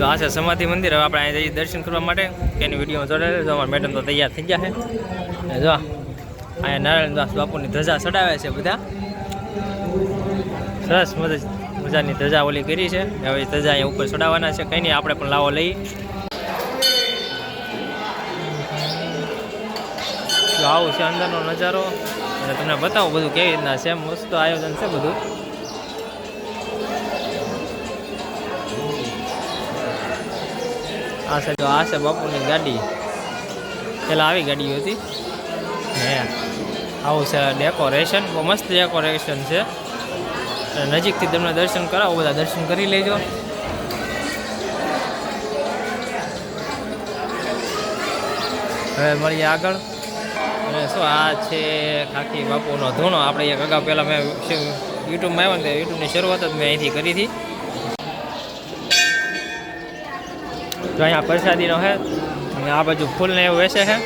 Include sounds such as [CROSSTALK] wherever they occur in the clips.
તો આ છે સમાધિ મંદિર. હવે આપણે અહીં જઈએ દર્શન કરવા માટે. એની વીડિયો જોડે તો અમારા મેડમ તો તૈયાર થઈ ગયા છે. જો, અહીંયા નારાયણદાસ બાપુની ધજા ચડાવે છે બધા. સરસ મજા, મજાની ધજા ઓલી કરી છે. હવે ધજા અહીંયા ઉપર ચડાવવાના છે. કંઈ નહીં, આપણે પણ લાવો લઈ. તો આવું છે અંદરનો નજારો. અને તમને બતાવું, બધું કેવી રીતના છે? મસ્ત આયોજન છે બધું. આ છે આ છે બાપુની ગાડી. પેલા આવી ગાડીઓ હતી. હે. આવું છે ડેકોરેશન બહુ મસ્ત ડેકોરેશન છે. નજીકથી તમને દર્શન કરાવો, બધા દર્શન કરી લેજો. હવે મળીએ આગળ. અને શું આ છે ખાખી બાપુનો ધૂણો? આપણે એક અગાઉ પહેલાં મેં યુટ્યુબમાં આવ્યો ને યુટ્યુબની શરૂઆત જ મેં અહીંથી કરી હતી. તો અહીંયા પ્રસાદીનો છે અને આ બાજુ ફૂલને એવું વેચે છે.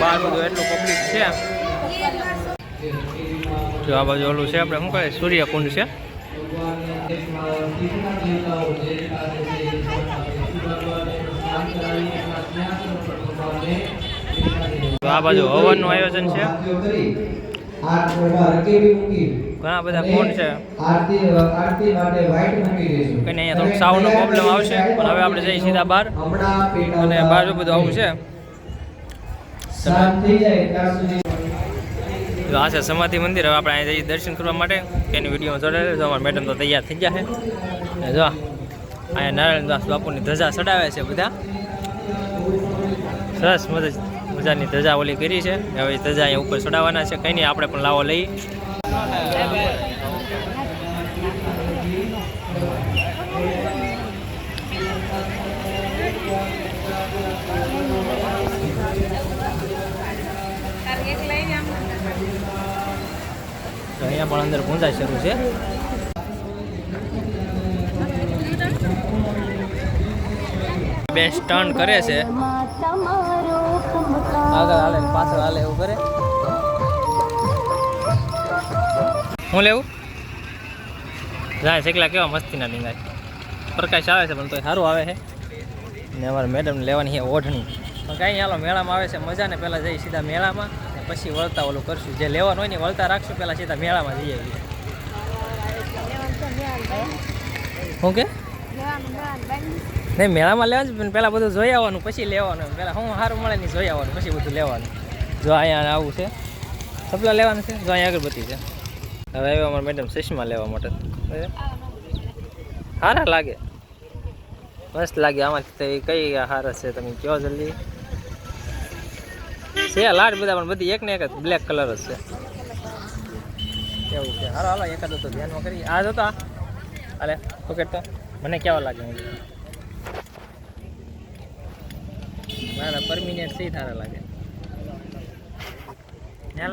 બહાર બધું એટલું પબ્લિક છે. જો આ બાજુ ઓલું છે, આપણે શું કહે સૂર્યકુંડ છે. આ બાજુ હવનનું આયોજન છે. ઘણા બધા કોણ છે. કઈ અહીંયા થોડુંક સાઉન્ડનો પ્રોબ્લેમ આવશે પણ હવે આપણે જઈએ સીધા બહાર. અને બાજુ બધું આવું છે. આ છે સમાધિ મંદિર હવે આપણે અહીં જઈએ દર્શન કરવા માટે. એની વીડિયો જોડે જો અમારા મેડમ તો તૈયાર થઈ ગયા છે. જો અહીંયા નારાયણદાસ બાપુની ધજા ચડાવે છે બધા. સરસ મજા મજાની ધજા ઓલી કરી છે. હવે ધજા અહીંયા ઉપર ચડાવવાના છે. કંઈ નહીં આપણે પણ લાવો લઈ. અહીંયા પણ અંદર પૂંજાઈ શરૂ છે. બે સ્ટન્ટ કરે છે. આગળ હાલે પાછળ હાલે એવું કરે. હું લેવું? જાય શેકલા કેવા મસ્તીના ડીંગા પ્રકાશ આવે છે, પણ તોય સારું આવે છે. ને અમારે મેડમને લેવાની છે ઓઢણી. પણ કાંઈ હાલો, મેળામાં આવે છે, મજા ને પહેલાં જઈ સીધા મેળામાં. પછી વળતા ઓલું કરશું. જે લેવાનું હોય ને વળતા રાખશું, પહેલાં સીધા મેળામાં જઈએ શું કે? નહીં, મેળામાં લેવાનું પણ પહેલાં બધું જોઈ આવવાનું, પછી લેવાનું પહેલાં હું સારું મળે નહીં જોઈ આવવાનું, પછી બધું લેવાનું. જો અહીંયા આવું છે. સપલા લેવાનું છે, જો અહીંયા અગરબત્તી છે. હવે આવ્યો અમારા મેડમ ચશ્મા લેવા માટે. સારા લાગે. મસ્ત લાગે આમાંથી કઈ હારા છે તમે કહો જલ્દી. છે લાડ બધા, પણ બધી એક ને એક જ બ્લેક કલર જ છે. કેવું છે? હારો, હાલો, એકાદ તો ધ્યાનમાં કરી. આ જોતો અરે પોકેટ તો મને કેવા લાગે? મારા પરમિનેન્ટ છે સારા લાગે. ન્યા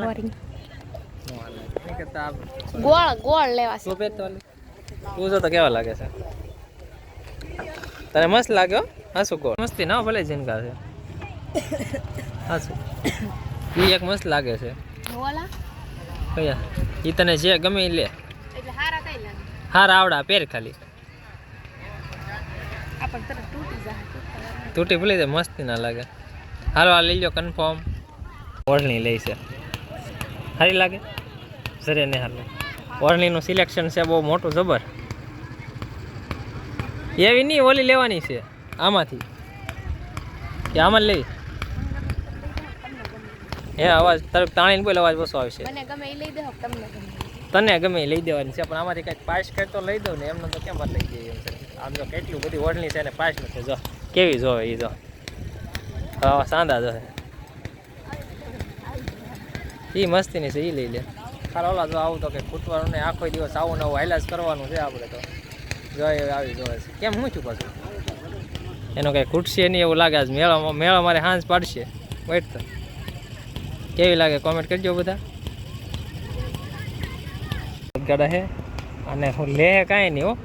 ગોળ ગોળ લેવા છે. પૂછો તો કેવા લાગે છે? તને મસ્ત લાગ્યો હાસુ ગોળ. મસ્તી ના ભલે જીનકા છે. હાસુ. ઈ એક મસ્ત લાગે છે. કયા? ઈ તને જે ગમે એ લે. એટલે હારા કઈ લાગે? હાર આવડા પહેર ખાલી. તૂટી ભૂલી જાય મસ્તી ના લાગે. હાલો આ લઈ લો કન્ફર્મ ઓળણી લઈ છે. સારી લાગે? સરે ને હાલ. ઓઢણીનું સિલેક્શન છે બહુ મોટું જબર. એવી નહીં ઓલી લેવાની છે આમાંથી. કે આમાં લઈ. લેવી હે અવાજ તરફ તાણીને બોલ અવાજ ઓછો આવશે. મને ગમે એ લઈ દે તમને તને ગમે લઈ દેવાની છે પણ આમાંથી કંઈક પાસ કરતો લઈ દઉં ને એમને તો કેમ લઈ જઈએ એમ આમ જો કેટલું બધી ઓઢણી છે ને પાસ નથી જો. કેવી જોવે એ જો. હા સાંદા જો એ મસ્તીની છે એ લઈ લે. ખાલી ઓલા જો આવું તો કે ફૂટવાનું ને આખો દિવસ આવું નવું હાઈલાજ કરવાનું છે આપણે તો. જો આવી જોવે છે. કેમ હું છું પાછું? એનો કંઈ ખૂટશે નહીં એવું લાગે. આજ મેળામાં મેળા મારે હાંસ પાડશે. વેટ તો. કેવી લાગે? કોમેન્ટ કરજો બધા. ગાડા હે? અને હું લે કાંઈ નહીં હો.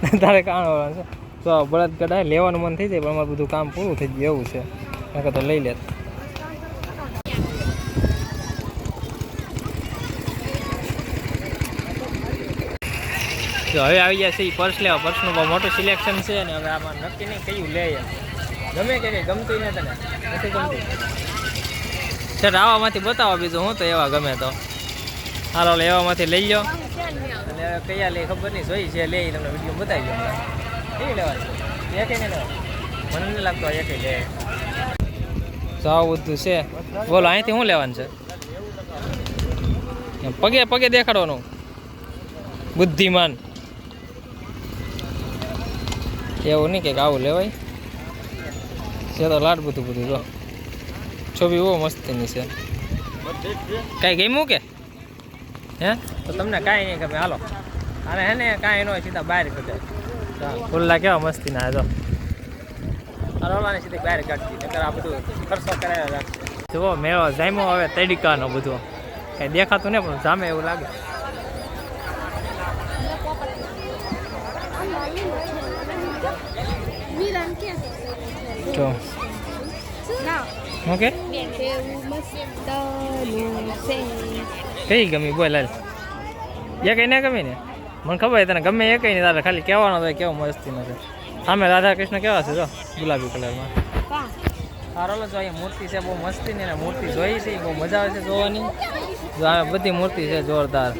[LAUGHS] તારે કાણ છે. તો બળદ ગાડા લેવાનું મન થઈ જાય પણ અમારું બધું કામ પૂરું થઈ ગયું એવું છે. નકર તો લઈ લે જો હવે આવી છે એ પર્સ લેવા. પર્સનું બહુ મોટું સિલેક્શન છે અને હવે આમાં નક્કી નહીં કયું લે ગમે કે નહીં ગમતું ને. તને નથી ગમતું. સર આવામાંથી બતાવો બીજું હું તો એવા ગમે તો. હાલો એવામાંથી લઈ લો. અને કયા લે, ખબર નહીં, જોઈ છે, લે તમને વીડિયો બતાવી દો. કેવી લેવાની? એક નહીં લેવાની મને નહીં લાગતો એક લે. સાવ બધું છે. બોલો, અહીંથી શું લેવાનું છે? પગે પગે દેખાડવાનું. બુદ્ધિમાન. એવું નહીં કે આવું લેવાય. છે તો લાડ બધું બધું જો. છબી બહુ મસ્તીની છે. કાંઈ ગમ્યું કે? હે? તો તમને કાંઈ નહીં ગમે. હાલો. અને હે ને કાંઈ ન હોય, સીધા બહાર કઢાય ખુલ્લા કેવા મસ્તી ના જો. રોલાને સીધી બહાર કાઢતી આ બધું ખર્ચો કરાવ્યા રાખશે. મેળો જામ્યો હવે તડીકાનો બધો. કાંઈ દેખાતું ને પણ જામે એવું લાગે. મીરાન કે જો ના ઓકે એવું મસ્તનું છે કઈ ગમી બોલ હાલ એ કઈ ના ગમી ને મને ખબર છે તને ગમે એ કઈ નહીં તારે ખાલી કહેવાનો હોય કેવો મસ્તી નથી સામે રાધા કૃષ્ણ કેવા છે જો ગુલાબી કલરમાં કા સારો જો અહીંયા મૂર્તિ છે બહુ મસ્તી ને મૂર્તિ જોઈ છે બહુ મજા આવે છે જોવાની જો આ બધી મૂર્તિ છે જોરદાર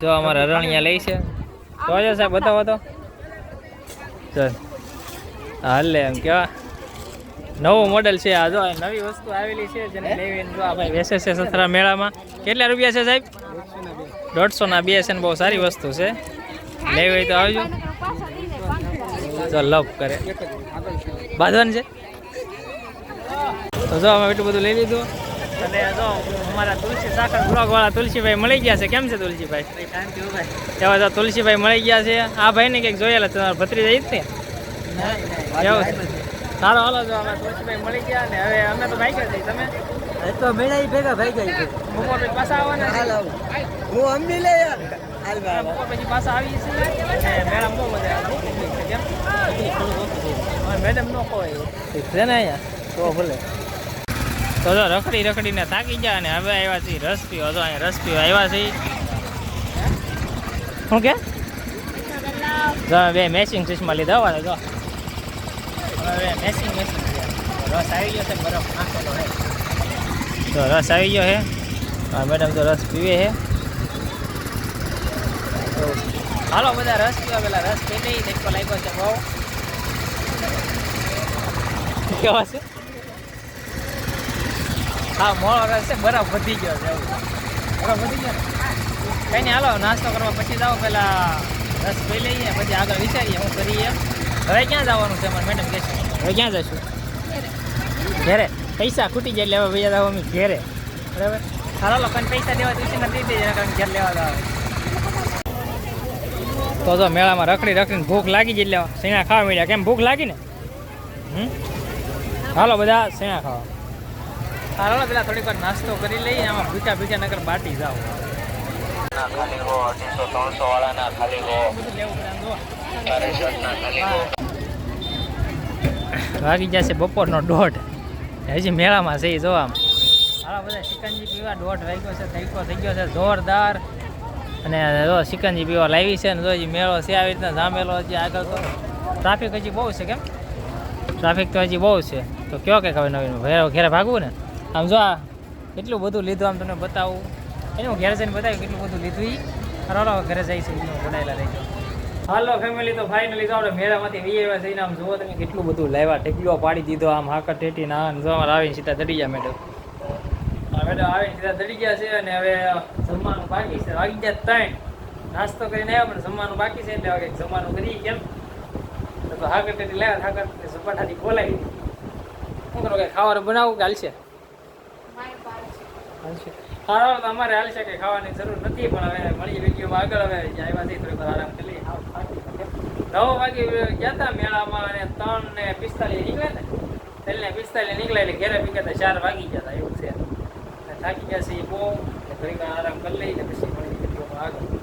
જો અમારે રણિયા લઈ છે જોજો સાહેબ બતાવો તો ચાલ હાલે એમ કેવા? નવું મોડેલ છે આ જો નવી વસ્તુ આવેલી છે જેને લેવી જો આ ભાઈ વેચે છે સથરા મેળામાં. કેટલા રૂપિયા છે સાહેબ? દોઢસો ના બે છે ને બહુ સારી વસ્તુ છે. લેવી હોય તો આવજો. જો લવ કરે. બાંધવાનું છે? તો જો અમે એટલું બધું લઈ લીધું. અને જો અમારા તુલસી સાખર બ્લોગવાળા તુલસીભાઈ મળી ગયા છે. કેમ છે તુલસીભાઈ? એવા તો તુલસીભાઈ મળી ગયા છે. આ ભાઈને કંઈક જોયેલા તમારા ભત્રીજા જ ને એવું છે. સારો હાલો જો અમે તુલસીભાઈ મળી ગયા ને હવે અમે તો ભાઈ ગયા તમે? તો મેળા ભેગા ભાઈ ગઈ છે બપોર પછી પાછા ને છે હું અમની લે યાર હાલ ભાઈ બપોર પછી પાછા બહુ આવે. બહુ પબ્લિક છે કેમ? મેડમ નો કોઈ છે ને અહીંયા. તો ભલે. તો જો રખડી રખડીને થાકી ગયા અને હવે આવ્યા છીએ રસ પીવો જો અહીંયા રસ પીવા આવ્યા છીએ. શું કે? જો બે મેચિંગ ચશ્મા લીધા હોવા જો. હવે બે મેચિંગ મેચિંગ રસ આવી ગયો છે બરફ નાખેલો છે તો રસ આવી ગયો છે હા મેડમ તો રસ પીવે છે તો હાલો બધા રસ પીવા પેલા રસ પી લઈ દેખો લાગ્યો છે બહુ. કેવા છે? હા મોળો રસ છે બરફ વધી ગયો છે બરફ વધી ગયો કંઈ નહીં હાલો નાસ્તો કરવા પછી જાઓ પેલા રસ પી લઈએ પછી આગળ વિચારીએ હું કરીએ હવે ક્યાં જવાનું છે અમારે? મેડમ કહે છે. હવે ક્યાં જશું? ઘેરે. પૈસા ખૂટી જાય એટલે હવે ભૈયા જાવ અમે ઘેરે. બરાબર? સારા લોકોને પૈસા દેવા દિવસે નથી દે કારણ ઘેર લેવા જાવ તો જો મેળામાં રખડી રખડીને ભૂખ લાગી જ લેવા સેણા ખાવા મળ્યા. કેમ ભૂખ લાગી ને? હમ? હાલો બધા શેણા ખાવા. હાલો પેલા થોડીક વાર નાસ્તો કરી લઈએ આમાં ભૂચા ભૂચા નગર બાટી જાવ ખાલી હો અઢીસો ત્રણસો વાળાના ખાલી હો. લેવું શર્ટના ખાલી હો. વાગી જશે બપોરનો દોઢ. હજી મેળામાં છે એ જો આમ હાલો, બધા ચિકનજી પીવા, દોઢ વાગ્યો છે તૈકો થઈ ગયો છે, જોરદાર. અને જો ચિકનજી પીવા લાવી છે ને જો હજી મેળો છે આવી રીતના જામેલો હજી આગળ તો. ટ્રાફિક હજી બહુ છે કેમ? ટ્રાફિક તો હજી બહુ છે. તો કયો કે ખબર નવીન? ઘેરે ભાગવું ને? આમ જો આ કેટલું બધું લીધું આમ તમને બતાવું. એનું ઘેર જઈને બતાવ્યું કેટલું બધું લીધું એ ઘરે જાય છે બનાવેલા રહી હાલો ફેમિલી તો ફાઇનલી તો આપણે મેળામાંથી વી આવ્યા છે આમ જુઓ તમે કેટલું બધું લાવ્યા ટેકલીઓ પાડી દીધો, આમ હાકર ટેટી ના જો અમારે આવીને સીધા ચડી ગયા મેડમ મેડમ આવીને સીધા ચડી ગયા છે અને હવે જમવાનું બાકી છે. વાગી ગયા ત્રણ. નાસ્તો કરીને આવ્યા, પણ જમવાનું બાકી છે એટલે હવે જમવાનું કરી કેમ? તો હાકર ટેટી લાવ્યા હાકર સપાટાથી ખોલાવી શું કરો કે ખાવાનું બનાવું કે હાલશે? હાલશે. તો અમારે હાલશે કે ખાવાની જરૂર નથી, પણ હવે મળી વિડીયોમાં આગળ. હવે જે આવ્યા છે થોડીક આરામ કરી લઈએ હાવ થાકી ગયા. નવ વાગે ગયા હતા મેળામાં અને ત્રણ ને પિસ્તાલીસ નીકળ્યા ને ત્રણ ને પિસ્તાલીસ નીકળે એટલે ઘેરે પી ગયા ચાર વાગી ગયા હતા એવું છે. થાકી ગયા છે એ બહુ. એટલે આરામ કરી લઈને પછી મળી આગળ.